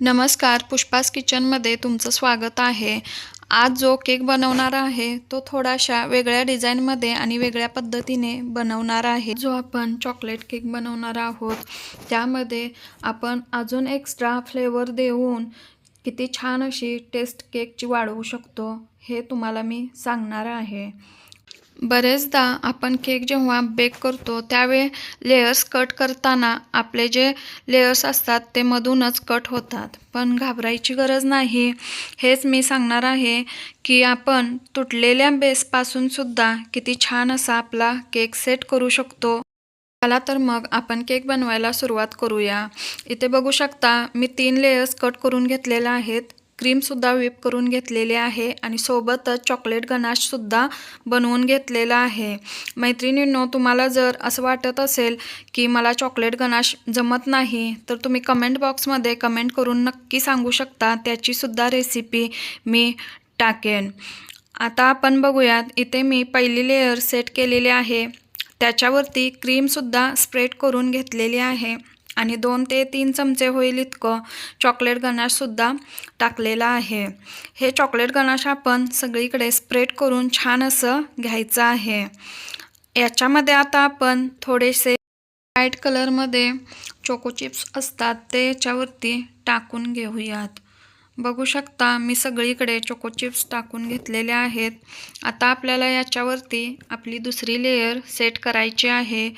नमस्कार पुष्पास किचनमध्ये तुमचं स्वागत आहे. आज जो केक बनवणार आहे तो थोडाशा वेगळ्या डिझाईनमध्ये आणि वेगळ्या पद्धतीने बनवणार आहे. जो आपण चॉकलेट केक बनवणार आहोत त्यामध्ये आपण अजून एक्स्ट्रा फ्लेवर देऊन किती छान अशी टेस्ट केकची वाढवू शकतो हे तुम्हाला मी सांगणार आहे. बरेचदा आपण केक जेव्हा बेक करतो त्यावेळी लेयर्स कट करताना आपले जे लेयर्स असतात ते मधूनच कट होतात. पण घाबरायची गरज नाही. हेच मी सांगणार आहे की आपण तुटलेल्या बेसपासूनसुद्धा किती छान असा आपला केक सेट करू शकतो. चला तर मग आपण केक बनवायला सुरुवात करूया. इथे बघू शकता मी तीन लेयर्स कट करून घेतलेल्या आहेत. क्रीमसुद्धा व्हिप करून घेतलेली आहे आणि सोबतच चॉकलेट गनाशसुद्धा बनवून घेतलेला आहे. मैत्रिणींनो तुम्हाला जर असं वाटत असेल की मला चॉकलेट गनाश जमत नाही तर तुम्ही कमेंट बॉक्समध्ये कमेंट करून नक्की सांगू शकता. त्याचीसुद्धा रेसिपी मी टाकेन. आता आपण बघूयात इथे मी पहिली लेअर सेट केलेली आहे. त्याच्यावरती क्रीमसुद्धा स्प्रेड करून घेतलेली आहे. आणि दोन ते तीन चमचे होईल इतकं चॉकलेट गणाशसुद्धा टाकलेला आहे. हे चॉकलेट गणाश आपण सगळीकडे स्प्रेड करून छान असं घ्यायचं आहे. याच्यामध्ये आता आपण थोडेसे व्हाईट कलरमध्ये चोको चिप्स असतात ते याच्यावरती टाकून घेऊयात. बघू शकता मी सगळीकडे चोको चिप्स टाकून घेतलेले आहेत. आता आपल्याला याच्यावरती आपली दुसरी लेयर सेट करायची आहे.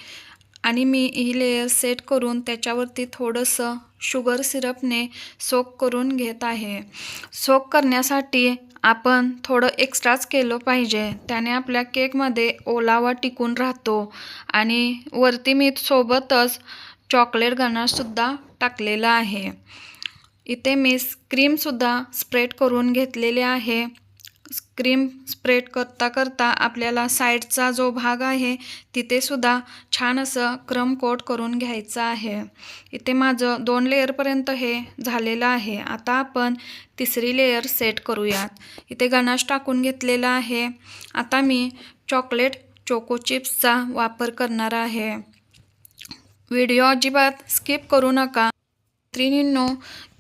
आणि मी ही लेयर सेट करून त्याच्यावरती थोडंसं शुगर सिरपने सोक करून घेत आहे. सोक करण्यासाठी आपण थोडं एक्स्ट्राच केलं पाहिजे. त्याने आपल्या केकमध्ये ओलावा टिकून राहतो आणि वरती मी सोबतच चॉकलेट गनाशसुद्धा टाकलेला आहे. इथे मी क्रीमसुद्धा स्प्रेड करून घेतलेले आहे. क्रीम स्प्रेड करता करता आपल्याला साईडचा जो भाग आहे तिथेसुद्धा छान असं क्रम कोट करून घ्यायचं आहे. इथे माझं दोन लेअरपर्यंत हे झालेलं आहे. आता आपण तिसरी लेअर सेट करूयात. इथे गणाश टाकून घेतलेला आहे. आता मी चॉकलेट चोको चिप्सचा वापर करणार आहे. व्हिडिओ अजिबात स्किप करू नका. त्रिनींनो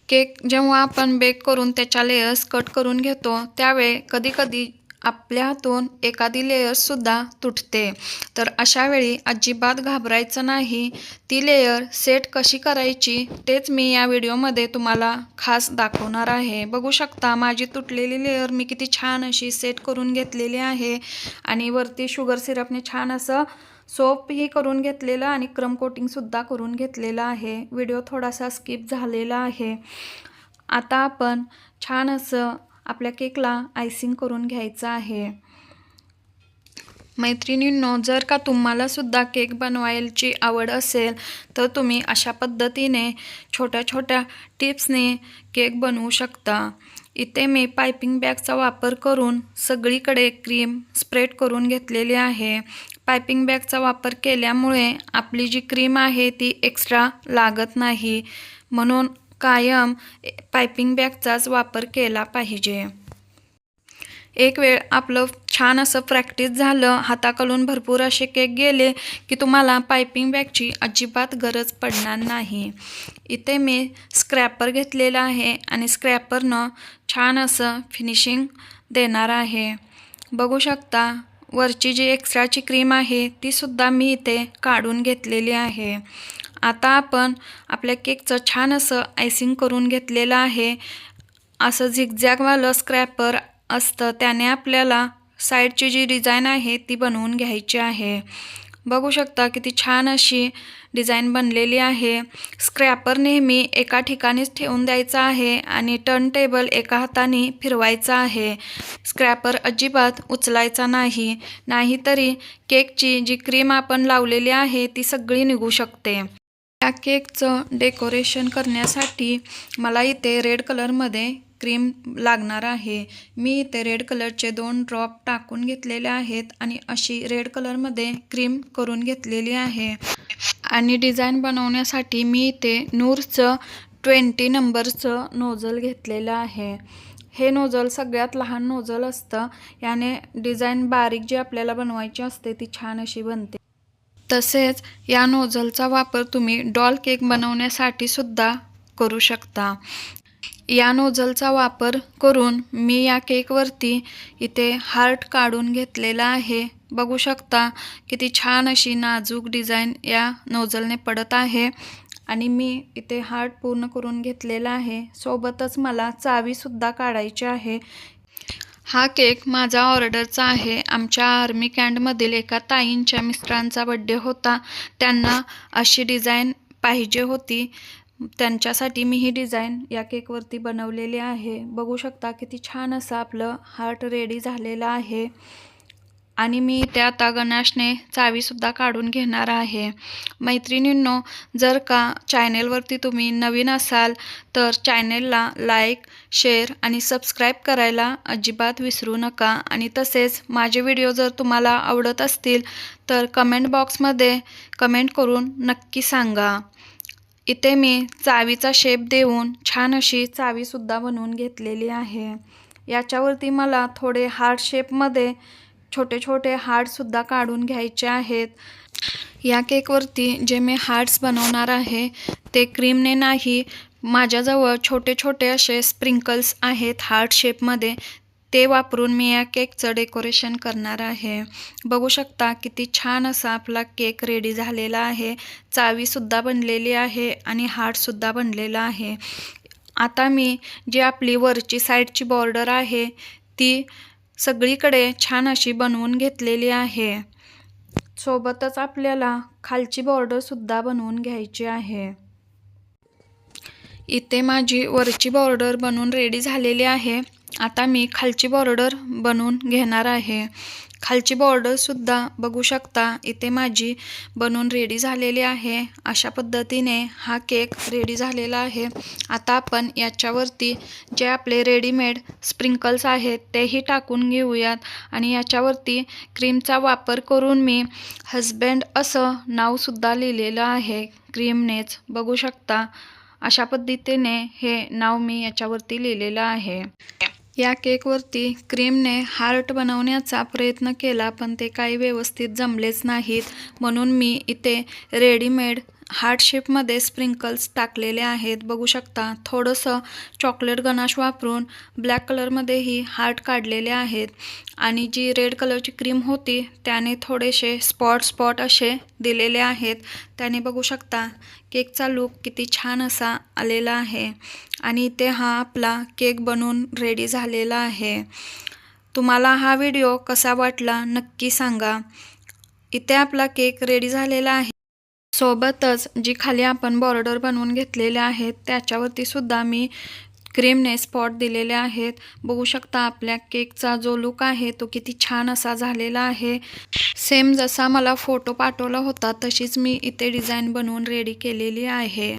केक जेव्हा आपण बेक करून त्याच्या लेयर्स कट करून घेतो त्यावेळी कधीकधी आपल्या हातून एखादी लेयर्ससुद्धा तुटते. तर अशावेळी अजिबात घाबरायचं नाही. ती लेयर सेट कशी करायची तेच मी या व्हिडिओमध्ये तुम्हाला खास दाखवणार आहे. बघू शकता माझी तुटलेली लेयर मी किती छान अशी सेट करून घेतलेली आहे. आणि वरती शुगर सिरपने छान असं सोपही करून घेतलेलं आणि क्रम कोटिंगसुद्धा करून घेतलेलं आहे. व्हिडिओ थोडासा स्किप झालेला आहे. आता आपण छान असं आपल्या केकला आयसिंग करून घ्यायचं आहे. मैत्रिणींनो जर का तुम्हालासुद्धा केक बनवायची आवड असेल तर तुम्ही अशा पद्धतीने छोट्या छोट्या टिप्सने केक बनवू शकता. इथे मी पायपिंग बॅगचा वापर करून सगळीकडे क्रीम स्प्रेड करून घेतलेली आहे. पायपिंग बॅगचा वापर केल्यामुळे आपली जी क्रीम आहे ती एक्स्ट्रा लागत नाही. म्हणून कायम पायपिंग बॅगचाच वापर केला पाहिजे. एक वेळ आपलं छान असं प्रॅक्टिस झालं हाताकडून भरपूर असे केक गेले की तुम्हाला पायपिंग बॅगची अजिबात गरज पडणार नाही. इथे मी स्क्रॅपर घेतलेला आहे आणि स्क्रॅपरनं छान असं फिनिशिंग देणार आहे. बघू शकता वरची जी एक्स्ट्राची क्रीम आहे तीसुद्धा मी इथे काढून घेतलेली आहे. आता आपण आपल्या केकचं छान असं आयसिंग करून घेतलेलं आहे. असं झिगझॅगवालं स्क्रॅपर असतं त्याने आपल्याला साईडची जी डिझाईन आहे ती बनवून घ्यायची आहे. बघू शकता किती छान अशी डिझाईन बनलेली आहे. स्क्रॅपर नेहमी एका ठिकाणीच ठेवून द्यायचा आहे आणि टर्न टेबल एका हाताने फिरवायचा आहे. स्क्रॅपर अजिबात उचलायचा नाही. नाहीतरी केकची जी क्रीम आपण लावलेली आहे ती सगळी निघू शकते. या केकचं डेकोरेशन करण्यासाठी मला इथे रेड कलरमध्ये क्रीम लागणार आहे. मी इथे रेड कलरचे दोन ड्रॉप टाकून घेतलेले आहेत आणि अशी रेड कलरमध्ये क्रीम करून घेतलेली आहे. आणि डिझाईन बनवण्यासाठी मी इथे नूरचं ट्वेंटी नंबरचं नोझल घेतलेलं आहे. हे नोझल सगळ्यात लहान नोझल असतं. याने डिझाईन बारीक जी आपल्याला बनवायची असते ती छान अशी बनते. तसेच या नोझलचा वापर तुम्ही डॉल केक बनवण्यासाठी सुद्धा करू शकता. या नोझलचा वापर करून मी या केकवरती इथे हार्ट काढून घेतलेला आहे. बघू शकता किती छान अशी नाजूक डिझाईन या नोझलने पडत आहे आणि मी इथे हार्ट पूर्ण करून घेतलेला आहे. सोबतच मला चावीसुद्धा काढायची आहे. हा केक माझा ऑर्डरचा आहे. आमच्या आर्मी कॅन्डमधील एका ताईंच्या मिस्टरांचा बड्डे होता. त्यांना अशी डिझाईन पाहिजे होती. त्यांच्यासाठी मी ही डिझाईन या केकवरती बनवलेली आहे. बघू शकता किती छान असं आपलं हार्ट रेडी झालेलं आहे. आणि मी इथे आता गणाशने चावीसुद्धा काढून घेणार आहे. मैत्रिणींनो जर का चॅनेलवरती तुम्ही नवीन असाल तर चॅनेलला लाईक शेअर आणि सबस्क्राईब करायला अजिबात विसरू नका. आणि तसेच माझे व्हिडिओ जर तुम्हाला आवडत असतील तर कमेंट बॉक्समध्ये कमेंट करून नक्की सांगा. इथे मी चावीचा शेप देऊन छान अशी चावीसुद्धा बनवून घेतलेली आहे. याच्यावरती मला थोडे हार्ट शेपमध्ये छोटे छोटे हार्टसुद्धा काढून घ्यायचे आहेत. या केकवरती जे मी हार्ट्स बनवणार आहे ते क्रीमने नाही माझ्याजवळ छोटे छोटे असे स्प्रिंकल्स आहेत हार्ट शेपमध्ये ते वापरून मी या केकचं डेकोरेशन करणार आहे. बघू शकता किती छान असा आपला केक रेडी झालेला आहे. चावीसुद्धा बनलेली आहे आणि हार्टसुद्धा बनलेला आहे. आता मी जी आपली वरची साईडची बॉर्डर आहे ती सगळीकडे छान अशी बनवून घेतलेली आहे. सोबतच आपल्याला खालची बॉर्डरसुद्धा बनवून घ्यायची आहे. इथे माझी वरची बॉर्डर बनवून रेडी झालेली आहे. आता मी खालची बॉर्डर बनवून घेणार आहे. खालची बॉर्डरसुद्धा बघू शकता इथे माझी बनवून रेडी झालेली आहे. अशा पद्धतीने हा केक रेडी झालेला आहे. आता आपण याच्यावरती जे आपले रेडीमेड स्प्रिंकल्स आहेत तेही टाकून घेऊयात. आणि याच्यावरती क्रीमचा वापर करून मी हजबँड असं नावसुद्धा लिहिलेलं आहे. क्रीमनेच बघू शकता. अशा पद्धतीने हे नाव मी याच्यावरती लिहिलेलं आहे. या केकवरती क्रीमने हार्ट बनवण्याचा प्रयत्न केला पण ते काही व्यवस्थित जमलेच नाहीत. म्हणून मी इथे रेडीमेड हार्ट शेपमध्ये स्प्रिंकल्स टाकलेले आहेत. बघू शकता थोडंसं चॉकलेट गनाश वापरून ब्लॅक कलरमध्येही हार्ट काढलेले आहेत आणि जी रेड कलरची क्रीम होती त्याने थोडेसे स्पॉट स्पॉट असे दिलेले आहेत. त्याने बघू शकता केकचा लूक किती छान असा आलेला आहे आणि इथे हा आपला केक बनवून रेडी झालेला आहे. तुम्हाला हा व्हिडिओ कसा वाटला नक्की सांगा. इथे आपला केक रेडी झालेला आहे. सोबतच जी खाली आपण बॉर्डर बनवून घेतलेले आहेत त्याच्यावरती सुद्धा मी क्रीमने स्पॉट दिलेले आहेत. बघू शकता आपल्या केकचा जो लुक आहे तो किती छान असा झालेला आहे. सेम जसा मला फोटो पाठवला होता तशीच मी इथे डिझाईन बनवून रेडी केलेली आहे.